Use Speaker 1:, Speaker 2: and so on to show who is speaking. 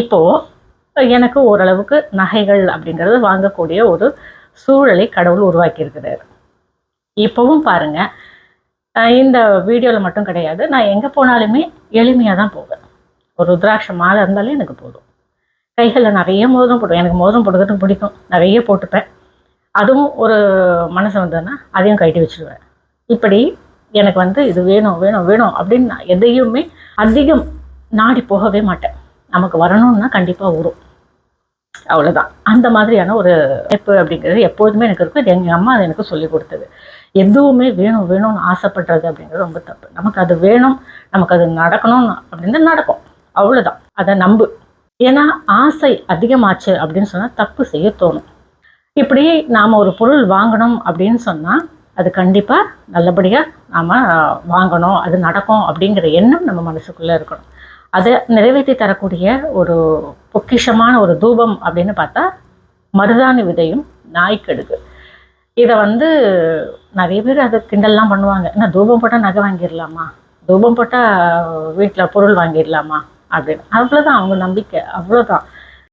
Speaker 1: இப்போது எனக்கு ஓரளவுக்கு நகைகள் அப்படிங்கிறது வாங்கக்கூடிய ஒரு சூழலை கடவுள் உருவாக்கியிருக்கிறார். இப்போவும் பாருங்க இந்த வீடியோவில் மட்டும் கிடையாது நான் எங்கே போனாலுமே எளிமையாக தான் போவேன். ஒரு ருத்ராட்ச மாலை இருந்தாலே எனக்கு போதும். கைகளில் நிறைய மோதிரம் போடுவேன். எனக்கு மோதிரம் போடுறதுக்கு பிடிக்கும். நிறைய போட்டுப்பேன். அதுவும் ஒரு மனசு வந்ததுன்னா அதையும் கட்டி வச்சிருவேன். இப்படி எனக்கு வந்து இது வேணும் வேணும் வேணும் அப்படின்னு நான் எதையுமே அதிகம் நாடி போகவே மாட்டேன். நமக்கு வரணும்னா கண்டிப்பாக வரும். அவ்வளோதான் அந்த மாதிரியான ஒரு அமைப்பு அப்படிங்கிறது எப்போதுமே எனக்கு இருக்கும். இது எங்கள் அம்மா அது எனக்கு சொல்லி கொடுத்தது. எதுவுமே வேணும் வேணும்னு ஆசைப்படுறது அப்படிங்கிறது ரொம்ப தப்பு. நமக்கு அது வேணும் நமக்கு அது நடக்கணும்னு அப்படின்னு நடக்கும். அவ்வளோதான் அதை நம்பு. ஏன்னா ஆசை அதிகமாச்சு அப்படின்னு சொன்னால் தப்பு செய்ய தோணும். இப்படி நாம் ஒரு பொருள் வாங்கணும் அப்படின்னு சொன்னால் அது கண்டிப்பாக நல்லபடியாக நாம் வாங்கணும் அது நடக்கும் அப்படிங்கிற எண்ணம் நம்ம மனசுக்குள்ளே இருக்கணும். அதை நிறைவேற்றி தரக்கூடிய ஒரு பொக்கிஷமான ஒரு தூபம் அப்படின்னு பார்த்தா மருதாணி விதையும் நாய்க்கடுகு. இதை வந்து நிறைய பேர் அதை கிண்டல்லாம் பண்ணுவாங்க. என்ன தூபம் போட்டால் நகை வாங்கிடலாமா? தூபம் போட்டால் வீட்டில் பொருள் வாங்கிடலாமா? அப்படின்னு. அவ்வளோதான் அவங்க நம்பிக்கை. அவ்வளோதான்